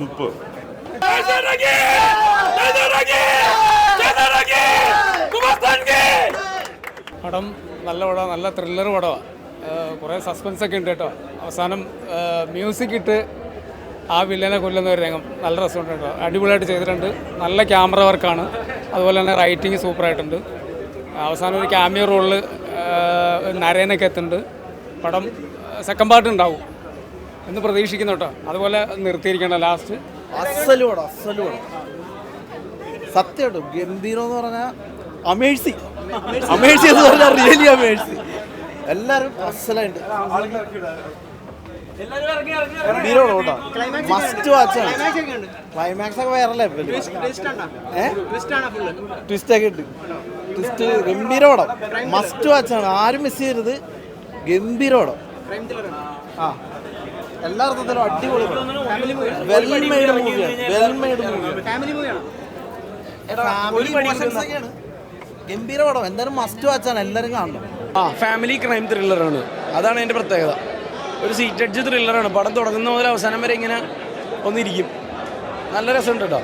Super പടം നല്ല പടം നല്ല ത്രില്ലർ പടമാണ് കുറേ സസ്പെൻസ് ഒക്കെ ഉണ്ട് കേട്ടോ. അവസാനം മ്യൂസിക് ഇട്ട് ആ വില്ലനെ കൊല്ലുന്ന ഒരു രംഗം. നല്ല രസമുണ്ട് കേട്ടോ. അടിപൊളിയായിട്ട് ചെയ്തിട്ടുണ്ട്. നല്ല ക്യാമറ വർക്കാണ് അതുപോലെ തന്നെ റൈറ്റിംഗ് സൂപ്പറായിട്ടുണ്ട് അവസാനം ഒരു ക്യാമിയ റോളിൽ നരേനൊക്കെ എത്തുന്നുണ്ട്. പടം സെക്കൻഡ് പാർട്ട് ഉണ്ടാവും. എന്ന് പ്രതീക്ഷിക്കുന്നു കേട്ടോ. അതുപോലെ നിർത്തിയിരിക്കണം ലാസ്റ്റ് അസൽ പടം അസൽ പടം ഗംഭീരം എന്ന് പറഞ്ഞാൽ അമേഴ്സി. അമേഴ്സി എന്ന് പറഞ്ഞാൽ റിയലി അമേഴ്സി എല്ലാവരും അസലായിട്ട്. ഗംഭീരമാണ് കേട്ടോ. മസ്റ്റ് വാച്ചാണ് ക്ലൈമാക്സ് ഒക്കെ വേറെ ട്വിസ്റ്റ് ഒക്കെ ഉണ്ട് ട്വിസ്റ്റ് ഗംഭീര പടം മസ്റ്റ് വാച്ചാണ് ആരും മിസ് ചെയ്യരുത്. ഗംഭീര ആ. എല്ലാ അർത്ഥത്തിലും അടിപൊളി വെൽ മെയ്ഡ് മൂവിയാണ് വെൽ മെയ്ഡ് മൂവിയാണ് ഗംഭീര പടം. എന്തായാലും മസ്റ്റ് വാച്ചാണ് എല്ലാവരും കാണണം. ആ ഫാമിലി ക്രൈം ത്രില്ലറാണ് അതാണ് എന്റെ പ്രത്യേകത. ഒരു സീറ്റ് അഡ്ജ് ത്രില്ലറാണ് പടം തുടങ്ങുന്ന മുതൽ അവസാനം വരെ ഇങ്ങനെ ഒന്നിരിക്കും. നല്ല രസമുണ്ട് കേട്ടോ.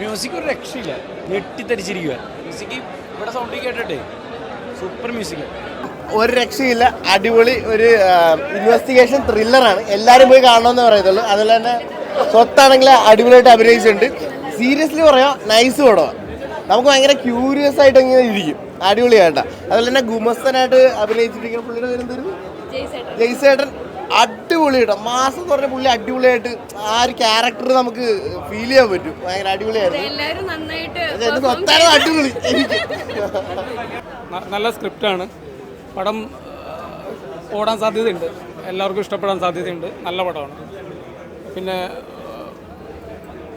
മ്യൂസിക് ഒരു രക്ഷയില്ല. ഞെട്ടിത്തരിച്ചിരിക്കുക മ്യൂസിക് ഇവിടെ സൗണ്ടിൽ കേട്ടിട്ടേ. സൂപ്പർ മ്യൂസിക് ഒരു രക്ഷയില്ല അടിപൊളി ഒരു ഇൻവെസ്റ്റിഗേഷൻ ത്രില്ലറാണ് എല്ലാവരും പോയി കാണണമെന്ന് പറയത്തുള്ളൂ. അതുപോലെ തന്നെ സ്വത്താണെങ്കിൽ അടിപൊളിയായിട്ട് അഭിനയിച്ചിട്ടുണ്ട്. സീരിയസ്ലി പറയാം നൈസ് പടമാണ് നമുക്ക് ഭയങ്കര ക്യൂരിയസ് ആയിട്ട് ഇങ്ങനെ ഇരിക്കും. അടിപൊളിയായിട്ടാ. അതുപോലെ തന്നെ ഗുമസ്തനായിട്ട് അഭിനയിച്ചിരിക്കുന്ന പുള്ളിയുടെ പേരെന്തായിരുന്നു ജയ്സേട്ടൻ. അടിപൊളിയായിട്ട് മാസം എന്ന് പറഞ്ഞ പുള്ളി അടിപൊളിയായിട്ട് ആ ഒരു ക്യാരക്ടർ നമുക്ക് ഫീൽ ചെയ്യാൻ പറ്റും. ഭയങ്കര അടിപൊളിയായിരുന്നു. സ്വത്തായിരുന്നു അടിപൊളി. നല്ല സ്ക്രിപ്റ്റാണ് പടം ഓടാൻ സാധ്യതയുണ്ട്. എല്ലാവർക്കും ഇഷ്ടപ്പെടാൻ സാധ്യതയുണ്ട്. നല്ല പടമാണ്. പിന്നെ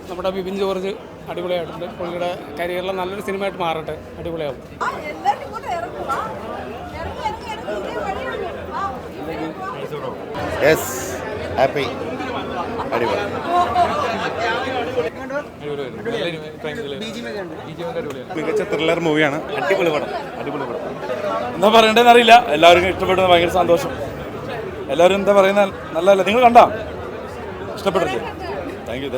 നമ്മുടെ ബിബിൻ ജോർജ് അടിപൊളിയായിട്ടുണ്ട്. പുള്ളിയുടെ കരിയറിലെ നല്ലൊരു സിനിമയായിട്ട് മാറട്ടെ. അടിപൊളിയാവും. യെസ് ഹാപ്പി അടിപൊളി. മികച്ച ത്രില്ലർ മൂവിയാണ് അടിപൊളി പടം. അടിപൊളി പടം. എന്താ പറയണ്ടെന്ന് അറിയില്ല. എല്ലാവർക്കും ഇഷ്ടപ്പെടുന്നത് ഭയങ്കര സന്തോഷം. എല്ലാവരും എന്താ പറയുന്ന നല്ലതല്ല? നിങ്ങൾ കണ്ടാ? ഇഷ്ടപ്പെട്ടില്ലേ താങ്ക് യു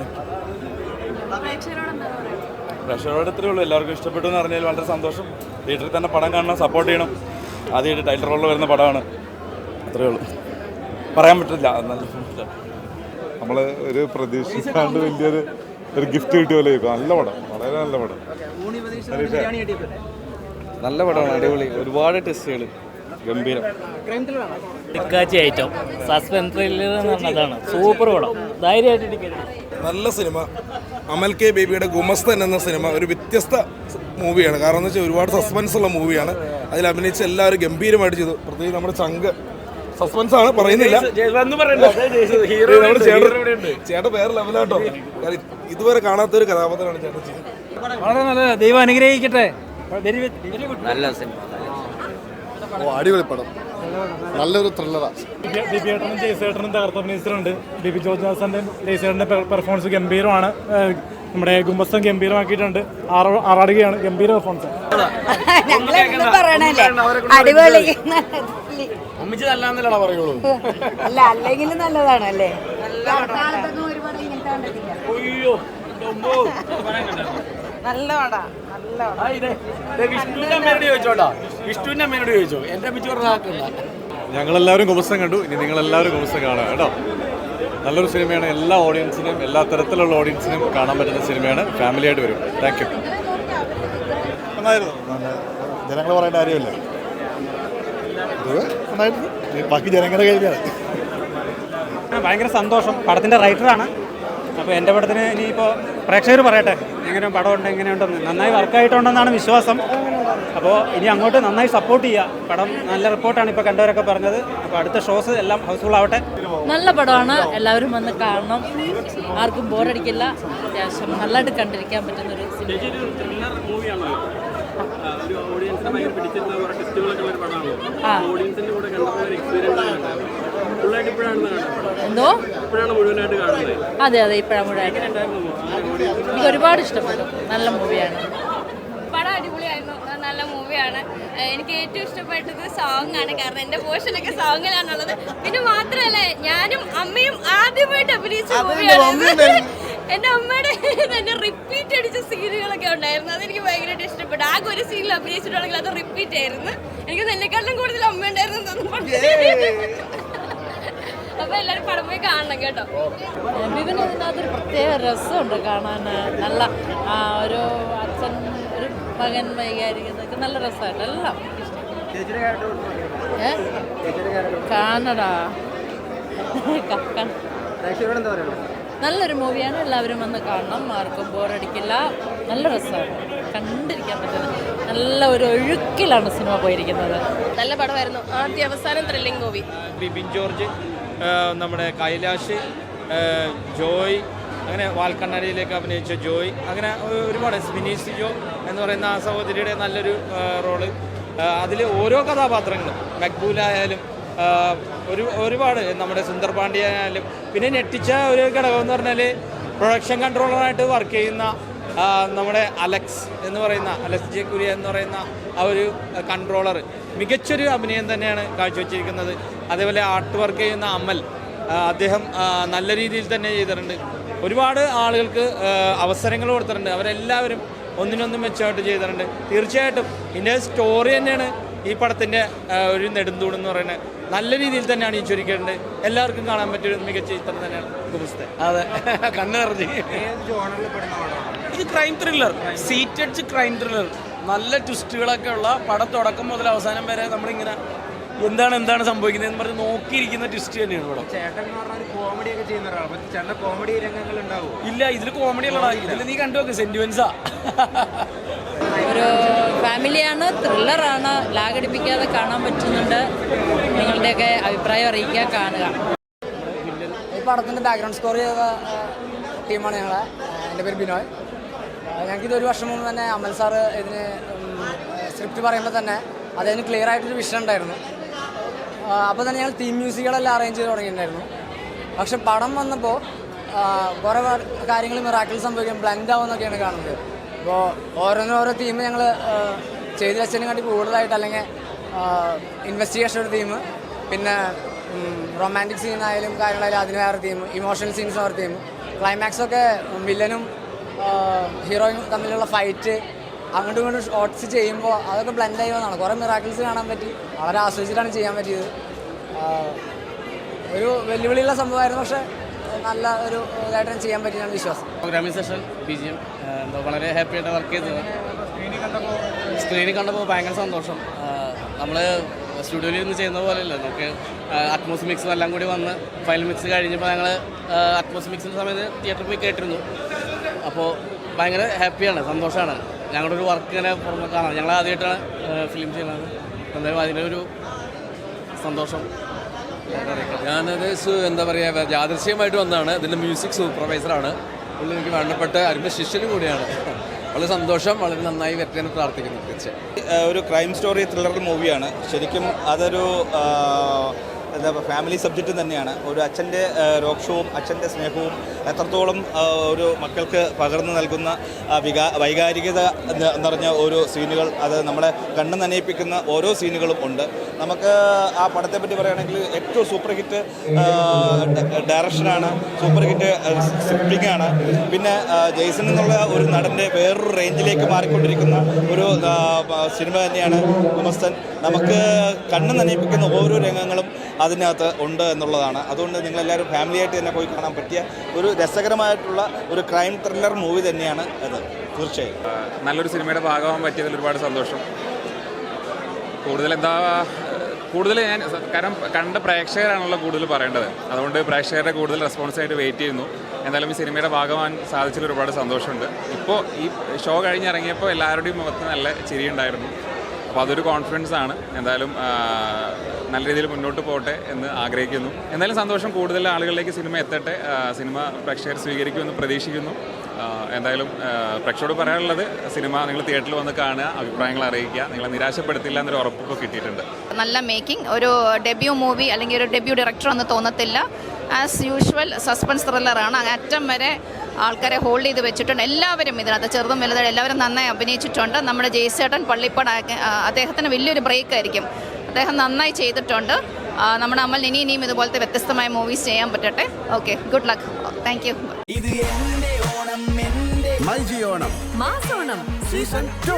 പ്രേക്ഷകരോട് പറയുക പ്രഷറോട് ഇത്രയേ ഉള്ളൂ. എല്ലാവർക്കും ഇഷ്ടപ്പെട്ടു എന്ന് പറഞ്ഞാൽ വളരെ സന്തോഷം. തിയേറ്ററിൽ തന്നെ പടം കാണണം സപ്പോർട്ട് ചെയ്യണം. ആദ്യമായിട്ട് ടൈറ്റിൽ റോളിൽ വരുന്ന പടമാണ്. അത്രയേ ഉള്ളൂ. പറയാൻ പറ്റില്ല. നമ്മൾ ഒരു പ്രതീക്ഷിക്കാണ്ട് വലിയൊരു ഒരു ഗിഫ്റ്റ് കിട്ടിയ പോലെ നല്ല പടം. വളരെ നല്ല പടം. നല്ല പടമാണ് അടിപൊളി. ഒരുപാട് ടെസ്റ്റുകൾ ഗംഭീരം. ടിക്കാച്ചി ഐറ്റം സസ്പെൻസ് ത്രില്ലർ എന്ന് പറഞ്ഞതാണ്. സൂപ്പർ പടം. ധൈര്യമായിട്ട് ടിക്കറ്റ് നല്ല സിനിമ. അമൽ കെ ബേബിയുടെ ഗുമസ്തൻ എന്ന സിനിമ ഒരു വ്യത്യസ്ത മൂവിയാണ്. കാരണം എന്ന് വെച്ചാൽ ഒരുപാട് സസ്പെൻസ് ഉള്ള മൂവിയാണ്. അതിൽ അഭിനയിച്ച എല്ലാവരും ഗംഭീരമായിട്ട് ചെയ്തു. പ്രത്യേകിച്ച് നമ്മുടെ ചങ്ക്. സസ്പെൻസ് ആണ് പറയുന്നില്ല. ചേട്ടൻ വേറെ ലെവലാട്ടോ ഇതുവരെ കാണാത്ത ഒരു കഥാപാത്രമാണ് ചേട്ടൻ ചെയ്യുന്നത് വളരെ നല്ല ദൈവം അനുഗ്രഹിക്കട്ടെ. നല്ല സിനിമ. ഓ അടിപൊളി പടം. നല്ലൊരു ത്രില്ലറാണ് ബിബിയേട്ടനും ജയ്സേട്ടനും തകർത്ത് അഭിനയിച്ചിട്ടുണ്ട്. ബിബി ജോർജ് ദാസന്റെ ജയ്സേട്ടന്റെ പെർഫോമൻസ് ഗംഭീരമാണ്. നമ്മുടെ ഗുംബസ്ഥം ഗംഭീരമാക്കിയിട്ടുണ്ട്. ആറാടുകയാണ്. ഗംഭീര പെർഫോമൻസ് നല്ലതാണ് അടിപൊളി. അല്ല നല്ലതാണല്ലേ? കണ്ടിട്ടില്ല. നല്ല പടാ നല്ല പടാ വിഷ്ണുവിന്റെ അമ്മയോട് ചോദിച്ചോട്ടാ. വിഷ്ണുവിന്റെ അമ്മയോട് ചോദിച്ചോ. എന്റെ അമ്മച്ചി പറഞ്ഞാക്കണ്ട ഞങ്ങളെല്ലാവരും കുമസം കണ്ടു. ഇനി നിങ്ങളെല്ലാവരും കുമസം കാണുക കേട്ടോ? നല്ലൊരു സിനിമയാണ്. എല്ലാ ഓഡിയൻസിനും എല്ലാ തരത്തിലുള്ള ഓഡിയൻസിനും കാണാൻ പറ്റുന്ന സിനിമയാണ്. ഫാമിലി ആയിട്ട് വരും. താങ്ക് യു ജനങ്ങൾ പറയേണ്ട കാര്യമല്ലേ. ബാക്കി ജനങ്ങളുടെ കഴിഞ്ഞാൽ ഭയങ്കര സന്തോഷം. പടത്തിന്റെ റൈറ്ററാണ് അപ്പോൾ എന്റെ പടത്തിന് ഇനിയിപ്പോൾ പ്രേക്ഷകർ പറയട്ടെ എങ്ങനെ പടമുണ്ട് എങ്ങനെയുണ്ടെന്ന് നന്നായി വർക്കായിട്ടുണ്ടെന്നാണ് വിശ്വാസം. അപ്പോൾ ഇനി അങ്ങോട്ട് നന്നായി സപ്പോർട്ട് ചെയ്യുക. പടം നല്ല റിപ്പോർട്ടാണ് ഇപ്പോൾ കണ്ടവരൊക്കെ പറഞ്ഞത്. അപ്പോൾ അടുത്ത ഷോസ് എല്ലാം ഹൗസ്ഫുൾ ആവട്ടെ. നല്ല പടമാണ്. എല്ലാവരും വന്ന് കാണണം. ആർക്കും ബോറടിക്കില്ല അത്യാവശ്യം നല്ലതായിട്ട് കണ്ടിരിക്കാൻ പറ്റുന്ന ഒരു സിനിമ എന്തോ? അതെ അതെ ഇപ്പോഴാണ് മുഴുവനായിട്ട്. എനിക്ക് ഒരുപാട് ഇഷ്ടപ്പെട്ടു. നല്ല മൂവിയാണ്. പടം അടിപൊളിയായിരുന്നു. നല്ല മൂവിയാണ്. എനിക്ക് ഏറ്റവും ഇഷ്ടപ്പെട്ടത് സോങ് ആണ് കാരണം എന്റെ പോർഷനൊക്കെ സോങ്ങിലാണുള്ളത്. പിന്നെ മാത്രമല്ല ഞാനും അമ്മയും ആദ്യമായിട്ട് അഭിനയിച്ച മൂവിയാണ്. എന്റെ അമ്മയുടെ തന്നെ റിപ്പീറ്റ് അടിച്ച സീനുകളൊക്കെ ഉണ്ടായിരുന്നു. അതെനിക്ക് ഭയങ്കരമായിട്ട് ഇഷ്ടപ്പെട്ടു. ആകെ ഒരു സീനിൽ അഭിനയിച്ചിട്ടുണ്ടെങ്കിൽ അത് റിപ്പീറ്റ് ആയിരുന്നു. എനിക്ക് നിന്നെക്കാളും കൂടുതൽ അമ്മ ഉണ്ടായിരുന്നു എന്ന് തോന്നുന്നു അപ്പൊ എല്ലാരും പടം പോയി കാണണം കേട്ടോ. ബിബിന് ഇതിനകത്തൊരു പ്രത്യേക രസമുണ്ട് കാണാൻ നല്ല ഒരു അച്ഛൻ ഒരു മകൻ വൈകാരിക്കുന്നതൊക്കെ നല്ല രസമായിട്ട്. എല്ലാം കാണടാ. നല്ലൊരു മൂവിയാണ്. എല്ലാവരും വന്ന് കാണണം. ആർക്കും ബോറടിക്കില്ല. നല്ല രസമാണ്. കണ്ടിരിക്കാൻ പറ്റുന്നത്. നല്ല ഒരു ഒഴുക്കിലാണ് സിനിമ പോയിരിക്കുന്നത്. നല്ല പടമായിരുന്നു. ആദ്യ അവസാനം ത്രില്ലിംഗ് മൂവി ബിബിൻ ജോർജ്. നമ്മുടെ കൈലാഷ് ജോയ് അങ്ങനെ വാൽക്കണ്ണടിയിലേക്ക് അഭിനയിച്ച ജോയ് അങ്ങനെ ഒരുപാട് സ്മിനീസ് ജോ എന്ന് പറയുന്ന ആ സഹോദരിയുടെ നല്ലൊരു റോൾ. അതിൽ ഓരോ കഥാപാത്രങ്ങളും മക്ബൂലായാലും ഒരു ഒരുപാട് നമ്മുടെ സുന്ദർ പാണ്ഡ്യായാലും പിന്നെ ഞെട്ടിച്ച ഒരു ഘടകം എന്ന് പറഞ്ഞാൽ പ്രൊഡക്ഷൻ കൺട്രോളറായിട്ട് വർക്ക് ചെയ്യുന്ന നമ്മുടെ അലക്സ് എന്ന് പറയുന്ന അലക്സ് ജെ കുര്യ എന്ന് പറയുന്ന ആ ഒരു കൺട്രോളർ. മികച്ചൊരു അഭിനയം തന്നെയാണ് കാഴ്ചവെച്ചിരിക്കുന്നത്. അതേപോലെ ആർട്ട് വർക്ക് ചെയ്യുന്ന അമ്മൽ അദ്ദേഹം നല്ല രീതിയിൽ തന്നെ ചെയ്തിട്ടുണ്ട്. ഒരുപാട് ആളുകൾക്ക് അവസരങ്ങൾ കൊടുത്തിട്ടുണ്ട്. അവരെല്ലാവരും ഒന്നിനൊന്നും മെച്ചമായിട്ട് ചെയ്തിട്ടുണ്ട്. തീർച്ചയായിട്ടും ഇതിന്റെ സ്റ്റോറി തന്നെയാണ് ഈ പടത്തിന്റെ ഒരു നെടുന്തൂടെന്ന് പറയുന്നത്. നല്ല രീതിയിൽ തന്നെയാണ് ഈ ചുരുക്കേണ്ടത് എല്ലാവർക്കും കാണാൻ പറ്റിയ ഒരു മികച്ച ചിത്രം തന്നെയാണ് കുബുസ്തെ അതെ. കണ്ണ് നിറഞ്ഞ്. ഇത് ക്രൈം ത്രില്ലർ സീറ്റഡ് ക്രൈം ത്രില്ലർ നല്ല ട്വിസ്റ്റുകളൊക്കെ ഉള്ള പടം തുടക്കം മുതൽ അവസാനം വരെ നമ്മളിങ്ങനെ എന്താണ് എന്താണ് സംഭവിക്കുന്നത് എന്ന് പറഞ്ഞ് നോക്കിയിരിക്കുന്ന ട്വിസ്റ്റ് തന്നെയാണ് ഇവിടെ. ഇല്ല ഇതിൽ കോമഡി ഇതിൽ നീ കണ്ടു നോക്ക് സെന്റിമെന്റ്സാ ഒരു ഫാമിലിയാണ് ത്രില്ലറാണ് ലാഗടിപ്പിക്കാതെ കാണാൻ പറ്റുന്നുണ്ട്. നിങ്ങളുടെയൊക്കെ അഭിപ്രായം അറിയിക്കുക കാണുക. ഈ പടത്തിന്റെ ബാക്ക്ഗ്രൗണ്ട് സ്കോർ ചെയ്ത ടീമാണ് ഞങ്ങളെ. എന്റെ പേര് ബിനോയ്. ഞങ്ങൾക്ക് ഇതൊരു ഒരു വർഷം മുമ്പ് തന്നെ അമൽ സാറ് ഇതിന് സ്ക്രിപ്റ്റ് പറയുമ്പോൾ തന്നെ അതിന് ക്ലിയർ ആയിട്ടൊരു വിഷൻ ഉണ്ടായിരുന്നു. അപ്പോൾ തന്നെ ഞങ്ങൾ തീം മ്യൂസിക്കുകളെല്ലാം അറേഞ്ച് ചെയ്ത് തുടങ്ങിയിട്ടുണ്ടായിരുന്നു. പക്ഷെ പടം വന്നപ്പോൾ കുറേ കാര്യങ്ങൾ മിറാക്കിൾ സംഭവിക്കും ബ്ലൻഡ് ആവുമെന്നൊക്കെയാണ് കാണുന്നത്. അപ്പോൾ ഓരോന്നോരോ തീം ഞങ്ങൾ ചെയ്തു വെച്ചതിനെ കാട്ടി കൂടുതലായിട്ട് അല്ലെങ്കിൽ ഇൻവെസ്റ്റിഗേഷൻ ഒരു തീം പിന്നെ റൊമാന്റിക് സീൻ ആയാലും കാര്യങ്ങളായാലും അതിന് വേറെ തീം ഇമോഷണൽ സീൻസ് വേറെ തീം ക്ലൈമാക്സൊക്കെ വില്ലനും ഹീറോയും തമ്മിലുള്ള ഫൈറ്റ് അങ്ങോട്ടും ഇങ്ങോട്ടും ഷോട്ട്സ് ചെയ്യുമ്പോൾ അതൊക്കെ ബ്ലെൻഡ് ആയി വന്നതാണ്. കുറേ മിറാക്കിൾസ് കാണാൻ പറ്റി. വളരെ ആസ്വദിച്ചിട്ടാണ് ചെയ്യാൻ പറ്റിയത്. ഒരു വെല്ലുവിളിയുള്ള സംഭവമായിരുന്നു. പക്ഷേ നല്ല ഒരു ഇതായിട്ട് ചെയ്യാൻ പറ്റിയാണ് വിശ്വാസം. Programming session B G M എന്തോ വളരെ ഹാപ്പി ആയിട്ട് വർക്ക് ചെയ്തത്. സ്ക്രീനിൽ കണ്ടപ്പോൾ ഭയങ്കര സന്തോഷം. നമ്മൾ സ്റ്റുഡിയോയിൽ ഇരുന്ന് ചെയ്യുന്ന പോലെയല്ല. നമുക്ക് അറ്റ്മോസ് മിക്സും എല്ലാം കൂടി വന്ന് ഫൈനൽ മിക്സ് കഴിഞ്ഞപ്പോൾ ഞങ്ങൾ അറ്റ്മോസ് മിക്സിന്റെ സമയത്ത് തിയേറ്ററിൽ പോയി കേട്ടിരുന്നു. അപ്പോൾ ഭയങ്കര ഹാപ്പിയാണ് സന്തോഷമാണ് ഞങ്ങളുടെ ഒരു വർക്ക് ഇങ്ങനെ പുറമെ കാണാം. ഞങ്ങൾ ആദ്യമായിട്ടാണ് ഫിലിം ചെയ്യുന്നത്. എന്തായാലും അതിലൊരു സന്തോഷം. ഞാനത് എന്താ പറയുക യാദൃശ്യമായിട്ട് വന്നതാണ്. ഇതിന്റെ മ്യൂസിക് സൂപ്പർവൈസറാണ് പുള്ളി എനിക്ക് വേണ്ടപ്പെട്ട അതിന്റെ ശിഷ്യനും കൂടിയാണ്. വളരെ സന്തോഷം വളരെ നന്നായി വരട്ടെന്ന് പ്രാർത്ഥിക്കുന്നു തീർച്ചയായും. ഒരു ക്രൈം സ്റ്റോറി ത്രില്ലർ മൂവിയാണ് ശരിക്കും അതൊരു എന്താ പറയുക ഫാമിലി സബ്ജക്റ്റ് തന്നെയാണ്. ഒരു അച്ഛന്റെ രോക്ഷവും അച്ഛന്റെ സ്നേഹവും എത്രത്തോളം ഒരു മക്കൾക്ക് പകർന്നു നൽകുന്ന വികാ വൈകാരികത നിറഞ്ഞ ഓരോ സീനുകൾ അത് നമ്മളെ കണ്ണു നനയിപ്പിക്കുന്ന ഓരോ സീനുകളും ഉണ്ട്. നമുക്ക് ആ പടത്തെ പറ്റി പറയുകയാണെങ്കിൽ ഏറ്റവും സൂപ്പർ ഹിറ്റ് ഡയറക്ഷനാണ് സൂപ്പർ ഹിറ്റ് സ്ക്രിപ്റ്റിംഗ് ആണ്. പിന്നെ ജെയ്സൺ എന്നുള്ള ഒരു നടന്റെ വേറൊരു റേഞ്ചിലേക്ക് മാറിക്കൊണ്ടിരിക്കുന്ന ഒരു സിനിമ തന്നെയാണ് ഉമസ്തൻ. നമുക്ക് കണ്ണ് നനയിപ്പിക്കുന്ന ഓരോ രംഗങ്ങളും അതിനകത്ത് ഉണ്ട് എന്നുള്ളതാണ്. അതുകൊണ്ട് നിങ്ങളെല്ലാവരും ഫാമിലിയായിട്ട് തന്നെ പോയി കാണാൻ പറ്റിയ ഒരു രസകരമായിട്ടുള്ള ഒരു ക്രൈം ത്രില്ലർ മൂവി തന്നെയാണ് അത്. തീർച്ചയായും. നല്ലൊരു സിനിമയുടെ ഭാഗമാകാൻ പറ്റിയതിൽ ഒരുപാട് സന്തോഷം. കൂടുതൽ എന്താ കൂടുതൽ ഞാൻ കാരണം കണ്ട പ്രേക്ഷകരാണല്ലോ കൂടുതൽ പറയേണ്ടത്. അതുകൊണ്ട് പ്രേക്ഷകരുടെ കൂടുതൽ റെസ്പോൺസ് ആയിട്ട് വെയിറ്റ് ചെയ്യുന്നു. എന്തായാലും ഈ സിനിമയുടെ ഭാഗമാകാൻ സാധിച്ചതിൽ ഒരുപാട് സന്തോഷമുണ്ട്. ഇപ്പോൾ ഈ ഷോ കഴിഞ്ഞിറങ്ങിയപ്പോൾ എല്ലാവരുടെയും മുഖത്ത് നല്ല ചിരിയുണ്ടായിരുന്നു. അപ്പോൾ അതൊരു കോൺഫിഡൻസ് ആണ്. എന്തായാലും നല്ല രീതിയിൽ മുന്നോട്ട് പോട്ടെ എന്ന് ആഗ്രഹിക്കുന്നു. എന്തായാലും സന്തോഷം കൂടുതൽ ആളുകളിലേക്ക് സിനിമ എത്തട്ടെ. സിനിമ പ്രേക്ഷകർ സ്വീകരിക്കുമെന്ന് പ്രതീക്ഷിക്കുന്നു. എന്തായാലും പ്രേക്ഷകരോട് പറയാനുള്ളത് സിനിമ നിങ്ങൾ തിയേറ്ററിൽ വന്ന് കാണുക അഭിപ്രായങ്ങൾ അറിയിക്കുക നിങ്ങളെ നിരാശപ്പെടുത്തില്ല എന്നൊരു ഉറപ്പൊക്കെ കിട്ടിയിട്ടുണ്ട്. നല്ല മേക്കിംഗ് ഒരു ഡെബ്യൂ മൂവി അല്ലെങ്കിൽ ഒരു ഡെബ്യൂ ഡയറക്ടർ എന്ന് തോന്നത്തില്ല. ആസ് യൂഷ്വൽ സസ്പെൻസ് ത്രില്ലറാണ് അറ്റം വരെ ആൾക്കാരെ ഹോൾഡ് ചെയ്ത് വെച്ചിട്ടുണ്ട്. എല്ലാവരും ഇതിനകത്ത് ചെറുതും വലുതായി എല്ലാവരും നന്നായി അഭിനയിച്ചിട്ടുണ്ട്. നമ്മുടെ ജയ്സേട്ടൻ പള്ളിപ്പട അദ്ദേഹത്തിന് വലിയൊരു ബ്രേക്ക് ആയിരിക്കും. അദ്ദേഹം നന്നായി ചെയ്തിട്ടുണ്ട്. നമ്മുടെ അമ്മൽ ഇനി ഇനിയും ഇതുപോലത്തെ വ്യത്യസ്തമായ മൂവീസ് ചെയ്യാൻ പറ്റട്ടെ. Okay good luck thank you ഇത് ഓണം ഓണം. Season two